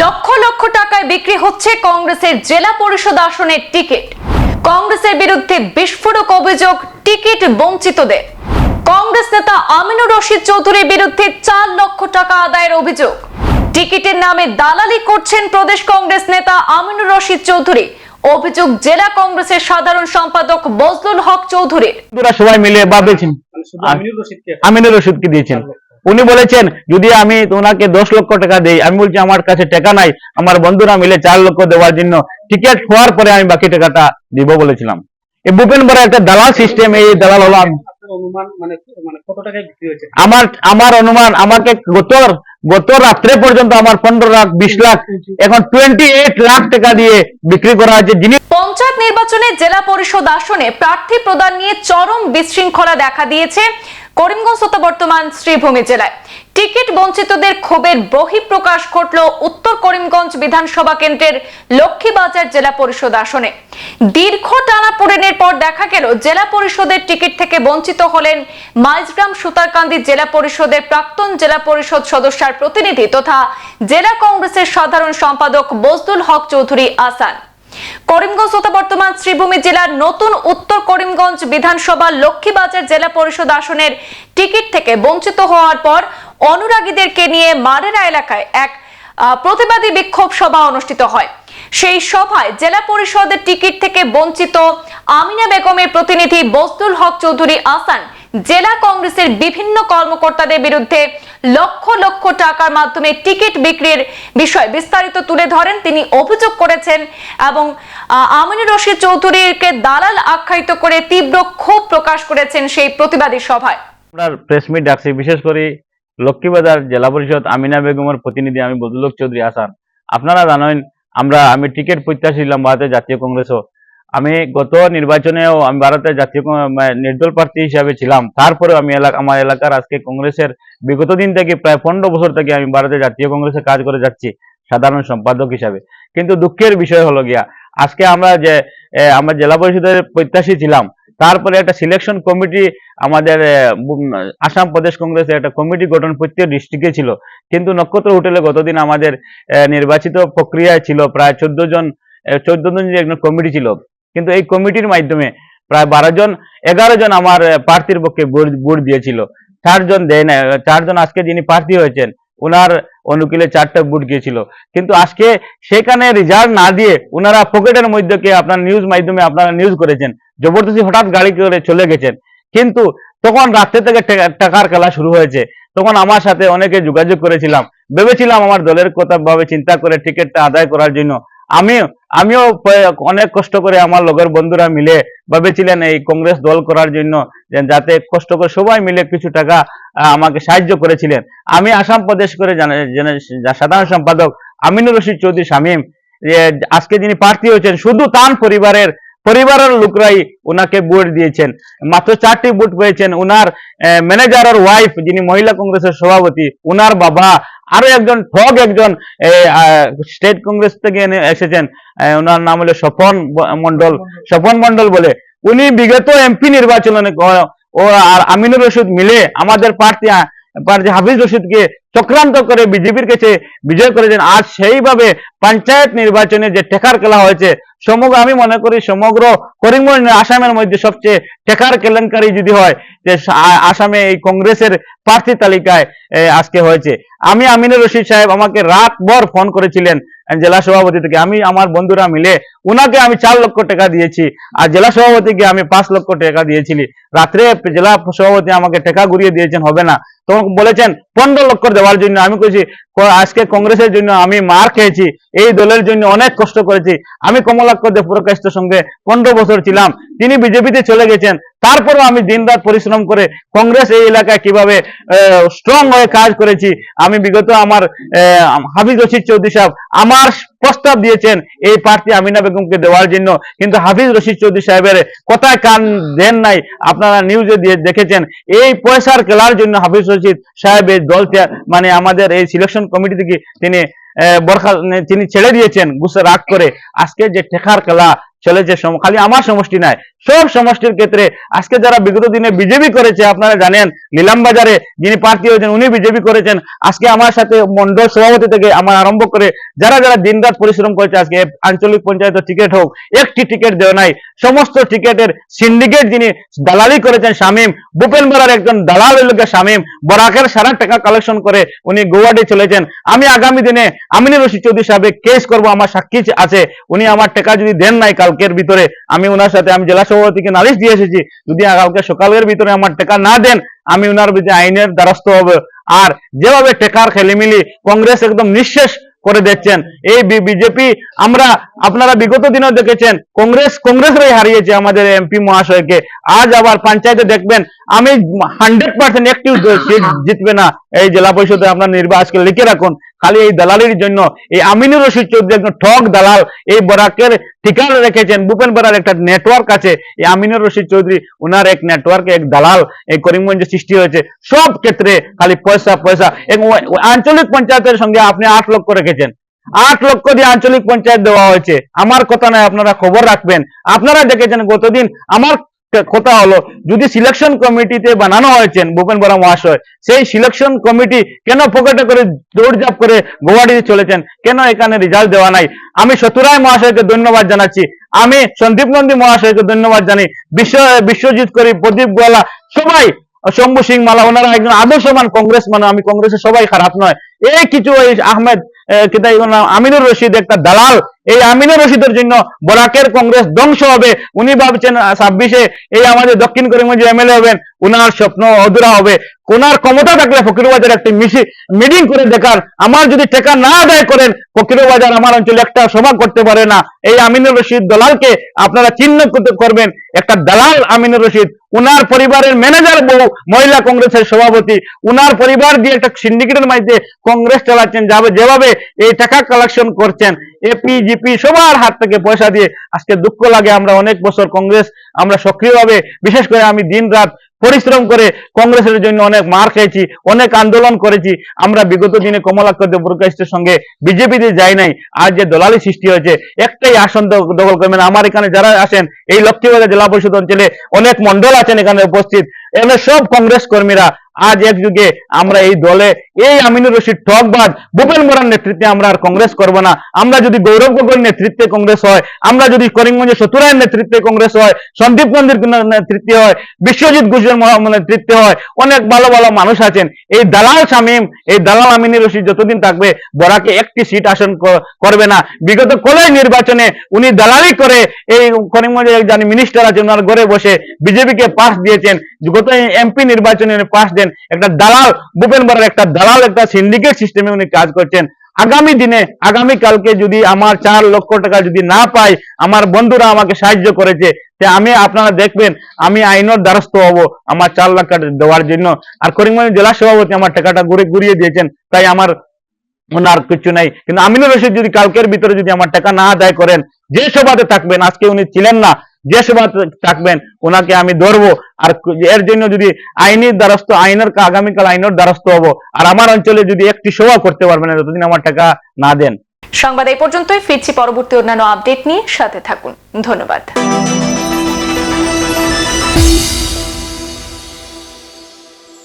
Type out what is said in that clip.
লক্ষ লক্ষ টাকায় বিক্রি হচ্ছে কংগ্রেসের জেলা পরিষদ আসনের টিকিট। কংগ্রেসের বিরুদ্ধে বিস্ফোরক অভিযোগ টিকিট বঞ্চিতদের। কংগ্রেস নেতা আমিনুর রশিদ চৌধুরীর বিরুদ্ধে চার লক্ষ টাকা আদায়ের অভিযোগ। টিকিটের নামে দালালি করছেন প্রদেশ কংগ্রেস নেতা আমিনুর রশিদ চৌধুরী। অভিযোগ জেলা কংগ্রেসের সাধারণ সম্পাদক বজলুল হক চৌধুরীর। সবাই মিলে ভাবেছেন আমিনুর রশিদকে? দিয়েছেন। উনি বলেছেন যদি আমি ওনাকে দশ লক্ষ টাকা দেই আমি বলছি আমার কাছে টাকা নাই আমার বন্ধুরা মিলে চার লক্ষ দেওয়ার জন্য টিকিট হওয়ার পরে আমি বাকি টাকাটা দিব বলেছিলাম। এই ভূপেন বড় একটা দালাল সিস্টেম এই দালাল হলো আমি। অনুমান মানে মানে কত টাকায় বিক্রি হয়েছে? আমার আমার অনুমান আমাকে গত গত রাত্রে পর্যন্ত আমার পনেরো লাখ বিশ লাখ এখন টোয়েন্টি এইট লাখ টাকা দিয়ে বিক্রি করা হয়েছে। যিনি পঞ্চায়েত নির্বাচনে জেলা পরিষদ আসনে প্রার্থী প্রদান নিয়ে চরম বিশৃঙ্খলা দেখা দিয়েছে করিমগঞ্জ তথা বর্তমান শ্রীভূমি জেলায়। টিকিট বঞ্চিতদের ক্ষোভের বহিঃপ্রকাশ ঘটল উত্তর করিমগঞ্জ বিধানসভা কেন্দ্রের লক্ষ্মীবাজার জেলা পরিষদ আসনে। দীর্ঘ টানা পড়েনের পর দেখা গেল, জেলা পরিষদের টিকিট থেকে বঞ্চিত হলেন মাইজগ্রাম সুতারকান্দি জেলা পরিষদের প্রাক্তন জেলা পরিষদ সদস্যার প্রতিনিধি তথা জেলা কংগ্রেসের সাধারণ সম্পাদক বজদুল হক চৌধুরী আসান। করিমগঞ্জ তথা বর্তমান শ্রীভূমি জেলার নতুন উত্তর করিমগঞ্জ বিধানসভা লক্ষ্মীবাজার জেলা পরিষদ আসনের টিকিট থেকে বঞ্চিত হওয়ার পর অনুরাগীদেরকে নিয়ে মারেরা এলাকায় এক প্রতিবাদী বিক্ষোভ সভা অনুষ্ঠিত হয়। সেই সভায় জেলা পরিষদের টিকিট থেকে বঞ্চিত আমিনা বেগমের প্রতিনিধি বস্তুল হক চৌধুরী আসান জেলা কংগ্রেসের বিভিন্ন কর্মকর্তাদের বিরুদ্ধে লক্ষ লক্ষ টাকার মাধ্যমে টিকিট বিক্রির বিষয় বিস্তারিত তুলে ধরেন। তিনি অভিযোগ করেছেন এবং আমিনুর রশিদ চৌধুরীকে দালাল আখ্যায়িত করে তীব্র ক্ষোভ প্রকাশ করেছেন সেই প্রতিবাদী সভায়। আমরা প্রেস মিট ডাকছি, বিশেষ করে লক্ষ্মীবাজার জেলা পরিষদ আমিনা বেগমের প্রতিনিধি আমি বদলুক চৌধুরী আসান। আপনারা জানেন, আমরা, আমি টিকিট প্রত্যাশী ছিলাম ভারতের জাতীয় কংগ্রেসও। আমি গত নির্বাচনেও আমি ভারতের জাতীয় মানে নির্দল প্রার্থী হিসাবে ছিলাম। তারপরেও আমি এলাকা, আমার এলাকার আজকে কংগ্রেসের বিগত দিন থেকে প্রায় পনেরো বছর থেকে আমি ভারতের জাতীয় কংগ্রেসে কাজ করে যাচ্ছি, সাধারণ সম্পাদক হিসাবে। কিন্তু দুঃখের বিষয় হলো গিয়া, আজকে আমরা যে আমরা জেলা পরিষদের প্রত্যাশী ছিলাম তারপরে একটা সিলেকশন কমিটি আমাদের আসাম প্রদেশ কংগ্রেসের একটা কমিটি গঠন প্রত্যেক ডিস্ট্রিক্টে ছিল। কিন্তু নক্ষত্র হোটেলে গতদিন আমাদের নির্বাচিত প্রক্রিয়ায় ছিল প্রায় চোদ্দ জন চোদ্দ জন একজন কমিটি ছিল। কিন্তু এই কমিটির মাধ্যমে প্রায় বারো জন, এগারো জন আমার প্রার্থীর পক্ষে ভোট দিয়েছিল। চারজন দেয় না চারজন আজকে যিনি প্রার্থী হয়েছেন ওনার অনুকূলে চারটা ভোট গিয়েছিল। কিন্তু আজকে সেখানে রেজাল্ট না দিয়ে ওনারা পকেটের মধ্যে আপনার নিউজ মাধ্যমে আপনারা নিউজ করেছেন। জবরদস্তি হঠাৎ গাড়ি করে চলে গেছেন। কিন্তু তখন রাত্রে থেকে টাকার খেলা শুরু হয়েছে। তখন আমার সাথে অনেকে যোগাযোগ করেছিলাম। ভেবেছিলাম আমার দলের কথা ভাবে চিন্তা করে টিকিটটা আদায় করার জন্য। আমি, আমিও অনেক কষ্ট করে আমার লগের বন্ধুরা মিলে ভেবেছিলেন এই কংগ্রেস দল করার জন্য যাতে কষ্ট করে সবাই মিলে কিছু টাকা আমাকে সাহায্য করেছিলেন। আমি আসাম প্রদেশ করে সাধারণ সম্পাদক আমিনুর রশিদ চৌধুরী শামীম আজকে যিনি প্রার্থী হয়েছেন, শুধু তান পরিবারের পরিবারের লোকরাই ওনাকে ভোট দিয়েছেন। মাত্র চারটি ভোট পেয়েছেন। উনার ম্যানেজার আর ওয়াইফ যিনি মহিলা কংগ্রেসের সভাপতি, উনার বাবা, আরও একজন ঠগ একজন স্টেট কংগ্রেস থেকে এসেছেন। ওনার নাম হলো স্বপন মন্ডল স্বপন মন্ডল বলে। উনি বিগত এমপি নির্বাচনে ও আর আমিনুর রশিদ মিলে আমাদের প্রার্থী প্রার্থী হাফিজ রশিদকে চক্রান্ত করে বিজেপির কাছে বিজয় করেছেন। আর সেইভাবে পঞ্চায়েত নির্বাচনে যে টেকার খেলা হয়েছে, সমগ্র আমি মনে করি সমগ্র করিমগঞ্জ আসামের মধ্যে সবচেয়ে টেকার কেলেঙ্কারি যদি হয়, যে আসামে এই কংগ্রেসের প্রার্থী তালিকায় আজকে হয়েছে। আমি আমিনুর রশিদ সাহেব আমাকে রাতভর ফোন করেছিলেন জেলা সভাপতি থেকে, আমি আমার বন্ধুরা মিলে উনাকে আমি চার লক্ষ টাকা দিয়েছি আর জেলা সভাপতিকে আমি পাঁচ লক্ষ টাকা দিয়েছিলি। রাত্রে জেলা সভাপতি আমাকে টাকা ঘুরিয়ে দিয়েছেন, হবে না। তখন বলেছেন, পনেরো লক্ষ দেওয়ার জন্য। আমি কইছি আজকে কংগ্রেসের জন্য আমি মার খেয়েছি। এই দলের জন্য অনেক কষ্ট করেছি। আমি কমলাক্ষ দেবপুরকাশের সঙ্গে পনেরো বছর ছিলাম। তিনি বিজেপিতে চলে গেছেন। তারপরেও আমি দিনরাত পরিশ্রম করে কংগ্রেস এই এলাকায় কীভাবে স্ট্রং হয়ে কাজ করেছি, আমি বিগত আমার হাফিজ রশিদ চৌধুরী সাহেব আমার প্রস্তাব দিয়েছেন এই প্রার্থী আমিনা বেগমকে দেওয়ার জন্য। কিন্তু হাফিজ রশিদ চৌধুরী সাহেবের কথায় কান দেন নাই। আপনারা নিউজে দিয়ে দেখেছেন। এই পয়সার খেলার জন্য হাফিজ রশিদ সাহেব এই দল মানে আমাদের এই সিলেকশন কমিটি থেকে তিনি বরখা তিনি ছেড়ে দিয়েছেন, গুসে রাগ করে। আজকে যে টেকার খেলা চলেছে সম- খালি আমার সমষ্টি নাই, সব সমষ্টির ক্ষেত্রে আজকে যারা বিগত দিনে বিজেপি করেছে, আপনারা জানেন, নিলাম বাজারে যিনি প্রার্থী হয়েছেন, উনি বিজেপি করেছেন। আজকে আমার সাথে মন্ডল সভাপতি থেকে আমার আরম্ভ করে যারা যারা দিনরাত পরিশ্রম করেছে, আজকে আঞ্চলিক পঞ্চায়েতের টিকিট হোক, একটি টিকিট দেওয়া নাই, সমস্ত টিকিটের সিন্ডিকেট যিনি দালালি করেছেন, শামীম ভূপেন বরার একজন দালাল লোকের শামীম, বরাকের সারা টাকা কালেকশন করে উনি গৌহাটি চলেছেন। আমি আগামী দিনে আমিনুর রশিদ চৌধুরী সাহেব কেস করব, আমার সাক্ষী আছে, উনি আমার টাকা যদি দেন নাই কালকের ভিতরে, আমি ওনার সাথে, আমি জেলা সভাপতিকে নালিশ দিয়ে এসেছি, যদি কালকে সকালের ভিতরে আমার টাকা না দেন, আমি ওনার বিরুদ্ধে আইনের দ্বারস্থ হবে। আর যেভাবে টেকার খেলিমিলি কংগ্রেস একদম নিঃশেষ করে দিচ্ছেন, এই বিজেপি, আমরা আপনারা বিগত দিনেও দেখেছেন, কংগ্রেস কংগ্রেসরাই হারিয়েছে আমাদের এমপি মহাশয়কে। আজ আবার পঞ্চায়েতে দেখবেন, আমি হান্ড্রেড পার্সেন্ট একটি সিট জিতবে না, এই জেলা পরিষদে আপনার নির্বাচন লিখে রাখুন। খালি এই দালালির জন্য, এই আমিনুর রশিদ চৌধুরী একজন ঠক দালাল, এই বরাকের ঠিকানা রেখেছেন, ভূপেন বরার একটা নেটওয়ার্ক আছে, এই আমিনুর রশিদ চৌধুরী ওনার এক নেটওয়ার্কে এক দালাল, এই করিমগঞ্জে সৃষ্টি হয়েছে। সব ক্ষেত্রে খালি পয়সা পয়সা, এবং আঞ্চলিক পঞ্চায়েতের সঙ্গে আপনি আট লক্ষ রেখেছেন। আট লক্ষ দিয়ে আঞ্চলিক পঞ্চায়েত দেওয়া হয়েছে। আমার কথা নয়, আপনারা খবর রাখবেন। আপনারা দেখেছেন গতদিন আমার কথা হলো? যদি সিলেকশন কমিটিতে বানানো হয়েছেন, ভূপেন বরা মহাশয়, সেই সিলেকশন কমিটি কেন পকেটে করে, দৌড়ঝাঁপ করে গুয়াহাটিতে চলেছেন? কেন এখানে রেজাল্ট দেওয়া নাই? আমি শতুরায় মহাশয়কে ধন্যবাদ জানাচ্ছি। আমি সন্দীপ নন্দী মহাশয়কে ধন্যবাদ জানি বিশ্ব বিশ্বজিৎ করি, প্রদীপ গোয়ালা, সবাই, শম্ভু সিং মালা, ওনারা একজন আদর্শমান কংগ্রেস মানে আমি কংগ্রেসের সবাই খারাপ নয়। এই কিছু আহমেদ আমিনুর রশিদ, একটা দালাল। এই আমিনুর রশিদের জন্য বরাকের কংগ্রেস ধ্বংস হবে। উনি ভাবছেন ছাব্বিশে এই আমাদের দক্ষিণ করিমগঞ্জে এমএলএ হবেন। ওনার স্বপ্ন অধুরা হবে। কোনার ক্ষমতা থাকলে ফকিরবাজার একটা মিটিং করে দেখার। আমার যদি টাকা না আদায় করেন, ফকিরবাজার আমার অঞ্চলে একটা সভা করতে পারে না। এই আমিনুর রশিদ দলালকে আপনারা চিহ্ন করবেন। একটা দালাল আমিনুর রশিদ, উনার পরিবারের ম্যানেজার বউ, মহিলা কংগ্রেসের সভাপতি। উনার পরিবার দিয়ে একটা সিন্ডিকেটের মাধ্যমে কংগ্রেস চালাচ্ছেন। যাবে যেভাবে এই টাকা কালেকশন করছেন। এপি জিপি সবার হাত থেকে পয়সা দিয়ে আজকে দুঃখ লাগে, আমরা অনেক বছর কংগ্রেস, আমরা সক্রিয়ভাবে, বিশেষ করে আমি দিন রাত পরিশ্রম করে কংগ্রেসের জন্য অনেক মার খেয়েছি, অনেক আন্দোলন করেছি। আমরা বিগত দিনে কমলাক্ষ দেবপ্রকাশের সঙ্গে বিজেপিতে যাই নাই, আর যে দলালি সৃষ্টি হয়েছে, একটাই আসন দখল করবেন। আমার এখানে যারা আসেন, এই লক্ষ্মীবাজার জেলা পরিষদ অঞ্চলে অনেক মন্ডল আছেন এখানে উপস্থিত। এখানে সব কংগ্রেস কর্মীরা আজ এক যুগে আমরা এই দলে, এই আমিনুর রশিদ ঠকবাদ ভূপেন মোরার নেতৃত্বে আমরা আর কংগ্রেস করব না। আমরা যদি গৌরব গগৈর নেতৃত্বে কংগ্রেস হয়, আমরা যদি করিমগঞ্জে সতুরায়ের নেতৃত্বে কংগ্রেস হয়, সন্দীপ নন্দীর নেতৃত্বে হয়, বিশ্বজিৎ মহা- নেতৃত্বে হয়, অনেক ভালো ভালো মানুষ আছেন, এই দালাল শামীম, এই দালাল আমিনুর রশিদ যতদিন থাকবে, বরাকে একটি সিট আসন করবে না। বিগত কলেজ নির্বাচনে উনি দালালি করে এই করিমগঞ্জে একজন মিনিস্টার আছেন, ওনার ঘরে বসে বিজেপিকে পাশ দিয়েছেন। গত এমপি নির্বাচনে উনি পাস দেন। একটা দালাল, ভূপেন বরার একটা দালাল, একটা সিন্ডিকেট সিস্টেমে উনি কাজ করছেন। আগামী দিনে, আগামী কালকে যদি আমার চার লক্ষ টাকা যদি না পাই, আমার বন্ধুরা আমাকে সাহায্য করেছে, তে আমি আপনারা দেখবেন, আমি আইনের দ্বারস্থ হব আমার চার লাখ টাকা দেওয়ার জন্য। আর করিমগঞ্জ জেলা সভাপতি আমার টাকাটা ঘুরে ঘুরিয়ে দিয়েছেন, তাই আমার ওনার কিছু নাই। কিন্তু আমিনুর রশিদ যদি কালকের ভিতরে যদি আমার টাকা না আদায় করেন, যে সভাতে থাকবেন, আজকে উনি ছিলেন না যে সেবা থাকবেন ওনাকে আমি ধরবো। আর এর জন্য যদি আইনের দ্বারস্থ, আইনের আগামীকাল আইনের দ্বারস্থ হব। আর আমার অঞ্চলে যদি একটি সভা করতে পারবেন, যতদিন আমার টাকা না দেন। সংবাদ এই পর্যন্তই। ফিরছি পরবর্তী অন্যান্য আপডেট নিয়ে। সাথে থাকুন। ধন্যবাদ।